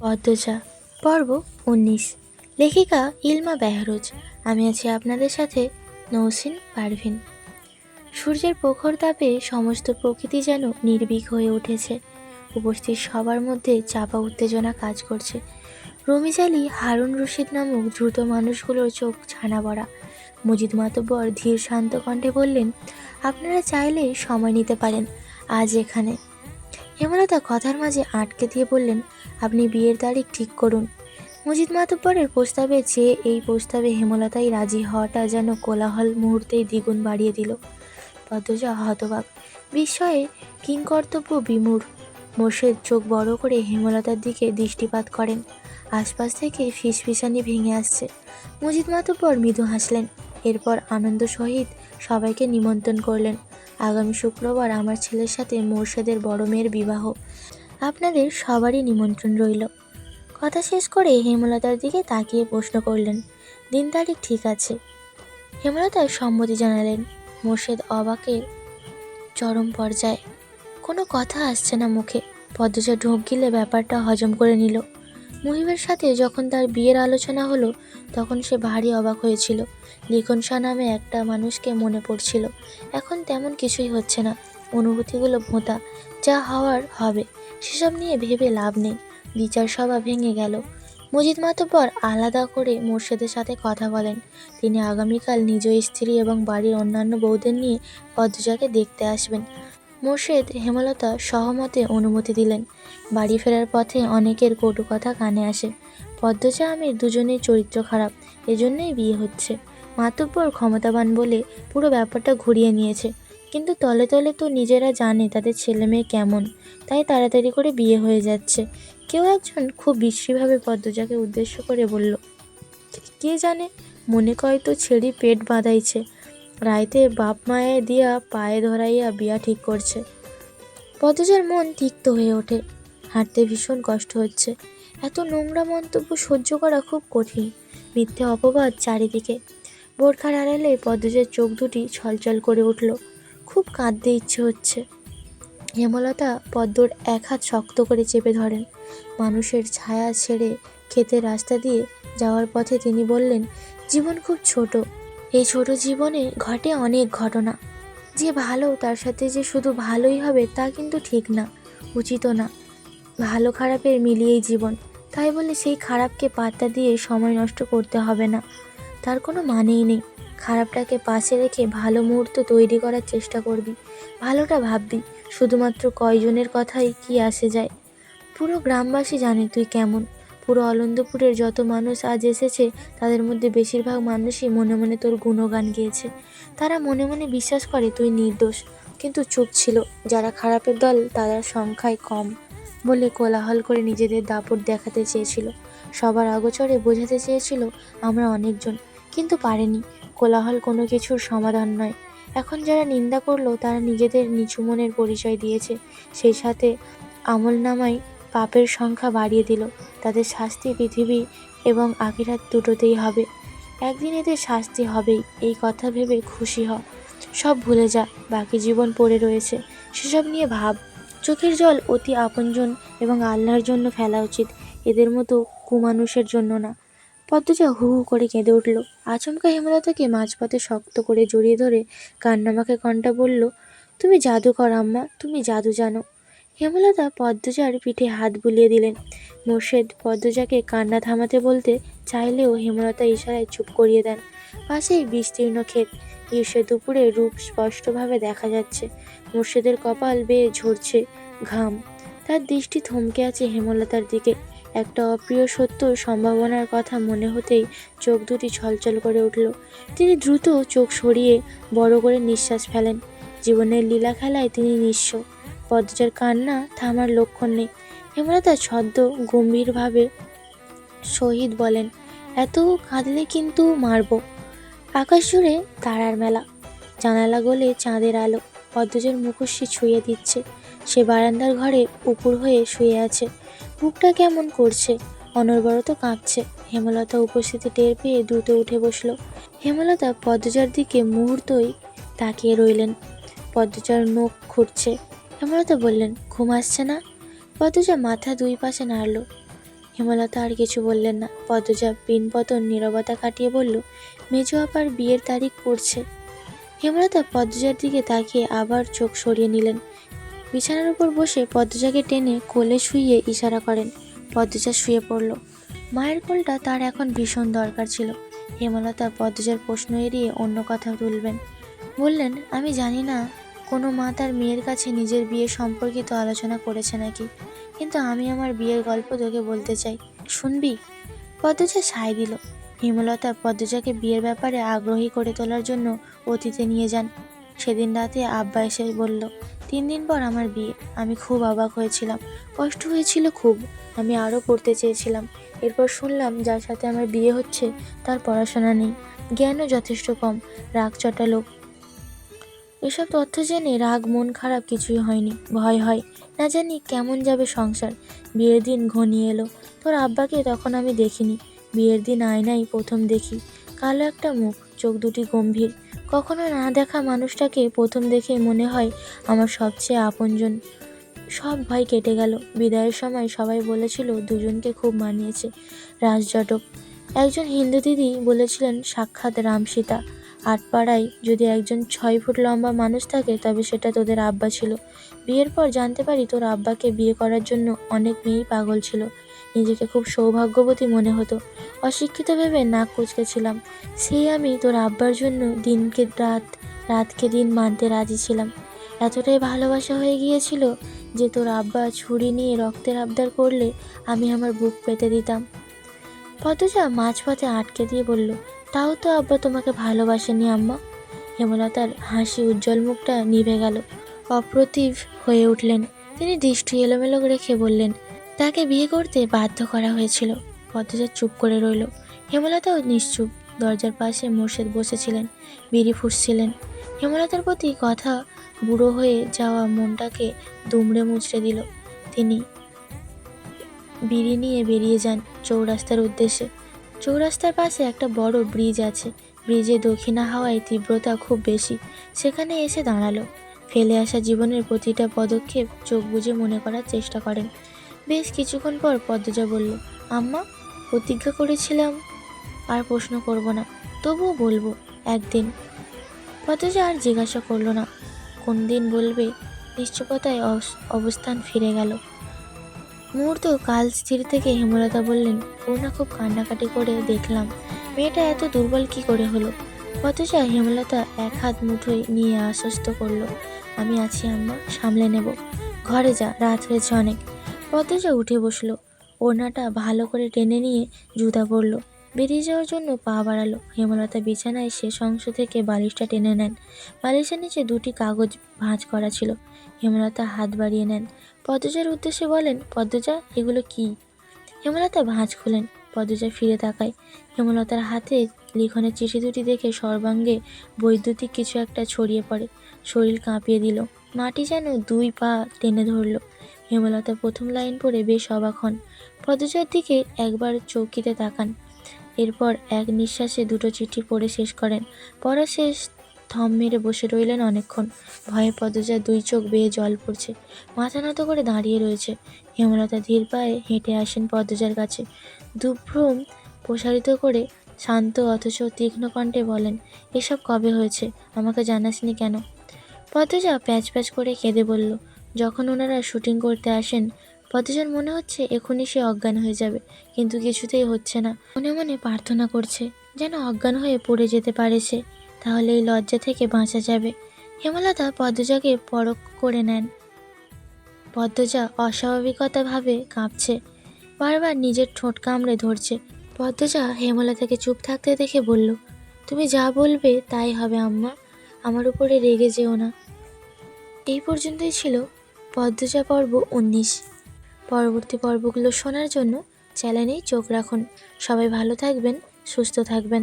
পদ্মজা, পর্ব উনিশ। লেখিকা ইলমা বেহরোজ। আমি আছি আপনাদের সাথে নৌসিন পারভিন। সূর্যের প্রখর তাপে সমস্ত প্রকৃতি যেন নির্ভীক হয়ে উঠেছে। উপস্থিত সবার মধ্যে চাপা উত্তেজনা কাজ করছে। রমিজ আলী, হারুন রশিদ নামক দ্রুত মানুষগুলোর চোখ ছানা বড়া মজিদ মাতব্বর ধীর শান্ত কণ্ঠে বললেন, আপনারা চাইলে সময় নিতে পারেন। আজ এখানে। হেমলতা কথার মাঝে আটকে দিয়ে বললেন, আপনি বিয়ের তারিখ ঠিক করুন। মজিদ মাতব্বরের প্রস্তাবে চেয়ে এই প্রস্তাবে হেমলতাই রাজি হওয়াটা যেন কোলাহল মুহূর্তেই দ্বিগুণ বাড়িয়ে দিল। পদ্মজা হতবাক। বিস্ময়ে কিংকর্তব্য বিমূঢ়। মোর্শেদ চোখ বড় করে হেমলতার দিকে দৃষ্টিপাত করেন। আশপাশ থেকে ফিসফিসানি ভেঙে আসছে। মজিদ মাতব্বর মৃদু হাসলেন। এরপর আনন্দ সহিত সবাইকে নিমন্ত্রণ করলেন। আগামী শুক্রবার আমার ছেলের সাথে মোর্শেদের বড় মেয়ের বিবাহ। আপনাদের সবারই নিমন্ত্রণ রইল। কথা শেষ করে হেমলতার দিকে তাকিয়ে প্রশ্ন করলেন, দিন তারিখ ঠিক আছে? হেমলতা সম্মতি জানালেন, মোর্শেদ অবাকের চরম পর্যায়ে। কোনো কথা আসছে না মুখে। পদ্মজা ঢোক গিলে ব্যাপারটা হজম করে নিল। মুহিবের সাথে যখন তার বিয়ের আলোচনা হলো, তখন সে ভারী অবাক হয়েছিল। লিখন শাহ নামে একটা মানুষকে মনে পড়ছিল। এখন তেমন কিছুই হচ্ছে না। অনুভূতিগুলো ভোঁতা। যা হওয়ার হবে, সেসব নিয়ে ভেবে লাভ নেই। বিচার সভা ভেঙে গেল। মজিদ মাতব্বর আলাদা করে মোর্শেদের সাথে কথা বলেন। তিনি আগামীকাল নিজ স্ত্রী এবং বাড়ির অন্যান্য বউদের নিয়ে পদ্মজাকে দেখতে আসবেন। মোর্শেদ হেমলতা সহমতে অনুমতি দিলেন। বাড়ি ফেরার পথে অনেকের কটু কথা কানে আসে। পদ্মজা আমির দুজনেই চরিত্র খারাপ, এজন্যই বিয়ে হচ্ছে। মাতব্বর ক্ষমতাবান বলে পুরো ব্যাপারটা ঘুরিয়ে নিয়েছে। কিন্তু তলে তলে তো নিজেরা জানে তাদের ছেলে মেয়ে কেমন, তাই তাড়াতাড়ি করে বিয়ে হয়ে যাচ্ছে। কেউ একজন খুব বিশ্রীভাবে পদ্মজাকে উদ্দেশ্য করে বলল, কে জানে? মনে কয় তো ছেড়ি পেট বাঁধাইছে। রাইতে বাপ মায়ে দিয়া পায়ে ধরাইয়া বিয়া ঠিক করছে। পদ্মজার মন তিক্ত হয়ে ওঠে। হাঁটতে ভীষণ কষ্ট হচ্ছে। এত নোংরা মন্তব্য সহ্য করা খুব কঠিন। মিথ্যে অপবাদ চারিদিকে। বোরখার আড়ালে পদ্মজার চোখ দুটি ছলছল করে উঠল। খুব কাঁদতে ইচ্ছে হচ্ছে। হেমলতা পদ্মর এক হাত শক্ত করে চেপে ধরেন। মানুষের ছায়া ছেড়ে ক্ষেতের রাস্তা দিয়ে যাওয়ার পথে তিনি বললেন, জীবন খুব ছোট। এই ছোট জীবনে ঘটে অনেক ঘটনা। যে ভালো তার সাথে যে শুধু ভালোই হবে তা কিন্তু ঠিক না উচিতও না। ভালো খারাপের মিলিয়েই জীবন, তাই বলে সেই খারাপকে পাত্তা দিয়ে সময় নষ্ট করতে হবে না। তার কোনো মানেই নেই। খারাপটাকে পাশে রেখে ভালো মুহূর্ত তৈরি করার চেষ্টা করবি। ভালোটা ভাববি, শুধুমাত্র কয়জনের কথাই কি আসে যায়। পুরো গ্রামবাসী জানে তুই কেমন। পুরো অলন্দপুরের যত মানুষ আজ এসেছে, তাদের মধ্যে বেশিরভাগ মানুষই মনে মনে তোর গুণগান গেয়েছে। তারা মনে মনে বিশ্বাস করে তুই নির্দোষ। কিন্তু চুপ ছিল। যারা খারাপের দল, তারা সংখ্যায় কম বলে কোলাহল করে নিজেদের দাপট দেখাতে চেয়েছিল। সবার আগোচরে বোঝাতে চেয়েছিল, আমরা অনেকজন। কিন্তু পারেনি। কোলাহল কোনো কিছুর সমাধান নয়। এখন যারা নিন্দা করল, তারা নিজেদের নিচু মনের পরিচয় দিয়েছে। সেই সাথে আমল নামায় পাপের সংখ্যা বাড়িয়ে দিল। তাদের শাস্তি পৃথিবী এবং আখিরাত দুটোতেই হবে। একদিন এদের শাস্তি হবেই, এই কথা ভেবে খুশি হ। সব ভুলে যা, বাকি জীবন পড়ে রয়েছে। সেসব নিয়ে ভাব। চোখের জল অতি আপনজন এবং আল্লাহর জন্য ফেলা উচিত। এদের মতো কুমানুষের জন্য না। পদ্মজা হু হু করে কেঁদে উঠল। আচমকা হেমলতাকে মাঝপথে শক্ত করে জড়িয়ে ধরে কান্নামাকে কণ্ঠা বলল, তুমি জাদু কর আম্মা, তুমি জাদু জানো। হেমলতা পদ্মজার পিঠে হাত বুলিয়ে দিলেন। মোর্শেদ পদ্মজাকে কান্না থামাতে বলতে চাইলেও হেমলতা ইশারায় চুপ করিয়ে দেন। পাশেই বিস্তীর্ণ ক্ষেত। গ্রীষ্মের দুপুরে রূপ স্পষ্টভাবে দেখা যাচ্ছে। মোর্শেদের কপাল বেয়ে ঝরছে ঘাম। তার দৃষ্টি থমকে আছে হেমলতার দিকে। একটা অপ্রিয় সত্য সম্ভাবনার কথা মনে হতেই চোখ দুটি ছলছল করে উঠল। তিনি দ্রুত চোখ সরিয়ে বড় করে নিঃশ্বাস ফেলেন। জীবনের লীলা খেলায় তিনি নিঃস্ব। পদ্মজার কান্না থামার লক্ষণ নেই। হেমলতা ছদ্ম গম্ভীরভাবে শহীদ বলেন, এত কাঁদলে কিন্তু মারব। আকাশ জুড়ে তারার মেলা। জানালা গলে চাঁদের আলো। পদ্মজার মুখোশি ছুঁয়ে দিচ্ছে। সে বারান্দার ঘরে উপুর হয়ে শুয়ে আছে। বুকটা কেমন করছে? অনর্বরত কাঁপছে। হেমলতা উপস্থিতি টের পেয়ে দ্রুত উঠে বসল। হেমলতা পদ্মজার দিকে মুহূর্তই তাকিয়ে রইলেন। পদ্মজার নখ খুঁড়ছে। হেমলতা বললেন, ঘুম আসছে না? পদ্মজা মাথা দুই পাশে নাড়ল। হেমলতা আর কিছু বললেন না। পদ্মজা পিনপতন নীরবতা কাটিয়ে বলল, মেজো আপার বিয়ের তারিখ পড়ছে। হেমলতা পদ্মজার দিকে তাকিয়ে আবার চোখ সরিয়ে নিলেন। বিছানার উপর বসে পদ্মজাকে টেনে কোলে শুইয়ে ইশারা করেন। পদ্মজা শুয়ে পড়ল। মায়ের কোলটা তার এখন ভীষণ দরকার ছিল। হেমলতা পদ্মজার প্রশ্ন এড়িয়ে অন্য কথা তুলবেন। বললেন, আমি জানি না কোনো মা তার মেয়ের কাছে নিজের বিয়ে সম্পর্কিত আলোচনা করেছে নাকি? কিন্তু আমি আমার বিয়ের গল্প তোকে বলতে চাই। শুনবি? পদ্মজা সায় দিল। হেমলতা পদ্মজাকে বিয়ের ব্যাপারে আগ্রহী করে তোলার জন্য অতীতে নিয়ে যান। সেদিন রাতে আব্বা এসে বলল, তিন দিন পর আমার বিয়ে। আমি খুব অবাক হয়েছিলাম। কষ্ট হয়েছিল খুব। আমি আরও পড়তে চেয়েছিলাম। এরপর শুনলাম, যার সাথে আমার বিয়ে হচ্ছে, তার পড়াশোনা নেই। জ্ঞানও যথেষ্ট কম। রাগ চটা লোক এসব তথ্য জেনে রাগ, মন খারাপ কিছুই হয়নি। ভয় হয়, না জানি কেমন যাবে সংসার। বিয়ের দিন ঘনিয়ে এলো। তোর আব্বাকে তখন আমি দেখিনি। বিয়ের দিন আয়নাই প্রথম দেখি। কালো একটা মুখ, চোখ দুটি গম্ভীর। কখনো না দেখা মানুষটাকে প্রথম দেখে মনে হয় আমার সবচেয়ে আপনজন। সব ভয় কেটে গেল। বিদায়ের সময় সবাই বলেছিল দুজনকে খুব মানিয়েছে। রাজজটক একজন হিন্দু দিদি বলেছিলেন, সাক্ষাৎ রাম সীতা। আটপাড়ায় যদি একজন ছয় ফুট লম্বা মানুষ থাকে, তবে সেটা তোদের আব্বা ছিল। বিয়ের পর জানতে পারি তোর আব্বাকে বিয়ে করার জন্য অনেক মেয়েই পাগল ছিল। নিজেকে খুব সৌভাগ্যবতী মনে হতো। অশিক্ষিত ভেবে নাক কুচকেছিলাম সেই আমি তোর আব্বার জন্য দিনকে রাত, রাতকে দিন মানতে রাজি ছিলাম। এতটাই ভালোবাসা হয়ে গিয়েছিল যে তোর আব্বা ছুরি নিয়ে রক্তের আবদার করলে আমি আমার বুক পেতে দিতাম। পদ্মজা মাঝপথে আটকে দিয়ে বলল তাও তো আব্বা তোমাকে ভালোবাসেনি আম্মা। হেমলতার হাসি উজ্জ্বল মুখটা নিভে গেল। অপ্রতিভ হয়ে উঠলেন। তিনি দৃষ্টি এলোমেলো রেখে বললেন, তাকে বিয়ে করতে বাধ্য করা হয়েছিল। পদ্মজা চুপ করে রইল। হেমলতাও নিশ্চুপ। দরজার পাশে মোর্শেদ বসেছিলেন, বিড়ি ফুসছিলেন হেমলতার প্রতি কথা বুড়ো হয়ে যাওয়া মনটাকে দুমড়ে মুচড়ে দিল। তিনি বিড়ি নিয়ে বেরিয়ে যান চৌরাস্তার উদ্দেশ্যে। চৌরাস্তার পাশে একটা বড় ব্রিজ আছে। ব্রিজে দক্ষিণা হাওয়ায় তীব্রতা খুব বেশি। সেখানে এসে দাঁড়াল। ফেলে আসা জীবনের প্রতিটা পদক্ষেপ চোখ বুজে মনে করার চেষ্টা করেন। বেশ কিছুক্ষণ পর পদ্মজা বলল, আম্মা, প্রতিজ্ঞা করেছিলাম। আর প্রশ্ন করব না, তবুও বলব, একদিন। পদ্মজা আর জিজ্ঞাসা করল না। কোন দিন বলবে, নিশ্চুপতায় অস- অবস্থান ফিরে গেল। মুহূর্ত কাল স্থির থেকে হেমলতা বললেন পূর্ণা খুব কান্নাকাটি করে দেখলাম। মেয়েটা এত দুর্বল কি করে হলো? পদ্মজা হেমলতা এক হাত মুঠোয় নিয়ে আশ্বস্ত করল, আমি আছি, আম্মা, সামলে নেব। ঘরে যা, রাত হয়েছে অনেক। পদ্মজা উঠে বসল, ওড়নাটা ভালো করে টেনে নিয়ে জুতা পরলো। বেরিয়ে যাওয়ার জন্য পা বাড়ালো। হেমলতা বিছানায় শেষ অংশ থেকে বালিশটা টেনে নেন। বালিশের নিচে দুটি কাগজ ভাঁজ করা ছিল। হেমলতা হাত বাড়িয়ে নেন। পদ্মজার উদ্দেশ্যে বলেন, পদ্মজা, এগুলো কি? হেমলতা ভাঁজ খুলেন, পদ্মজা ফিরে তাকায়। হেমলতার হাতে লিখনের চিঠি দুটি দেখে সর্বাঙ্গে বৈদ্যুতিক কিছু একটা ছড়িয়ে পড়ে। শরীর কাঁপিয়ে দিল। মাটি যেন দুই পা টেনে ধরল। হেমলতা প্রথম লাইন পড়ে বেশ অবাক হন। পদ্মজার দিকে একবার চৌকিতে তাকান। এরপর এক নিঃশ্বাসে দুটো চিঠি পড়ে শেষ করেন। পড়া শেষ থম মেরে বসে রইলেন অনেকক্ষণ। ভয়ে পদ্মজার দুই চোখ বেয়ে জল পড়ছে। মাথা নত করে দাঁড়িয়ে রয়েছে। হেমলতা ধীর পায়ে হেঁটে আসেন পদ্মজার কাছে। দুভ্রম প্রসারিত করে শান্ত অথচ তীক্ষ্ণ কণ্ঠে বলেন, এসব কবে হয়েছে? আমাকে জানাসনি কেন? পদজা প্যাচ প্যাচ করে কেঁদে বলল, যখন ওনারা শুটিং করতে আসেন, পদ্মজার মনে হচ্ছে এখনই সে অজ্ঞান হয়ে যাবে, কিন্তু কিছুতেই হচ্ছে না। মনে মনে প্রার্থনা করছে, যেন অজ্ঞান হয়ে পড়ে যেতে পারে সে। তাহলে এই লজ্জা থেকে বাঁচা যাবে। হেমলতা পদ্মজাকে পরখ করে নেন। পদ্মজা অস্বাভাবিকতাভাবে কাঁপছে। বারবার নিজের ঠোঁট কামড়ে ধরছে। পদ্মজা হেমলতাকে চুপ থাকতে দেখে বলল, তুমি যা বলবে তাই হবে আম্মা। আমার উপরে রেগে যেও না। এই পর্যন্তই ছিল পদ্মজা পর্ব উনিশ। পরবর্তী পর্বগুলো শোনার জন্য চ্যানেলেই চোখ রাখুন। সবাই ভালো থাকবেন, সুস্থ থাকবেন।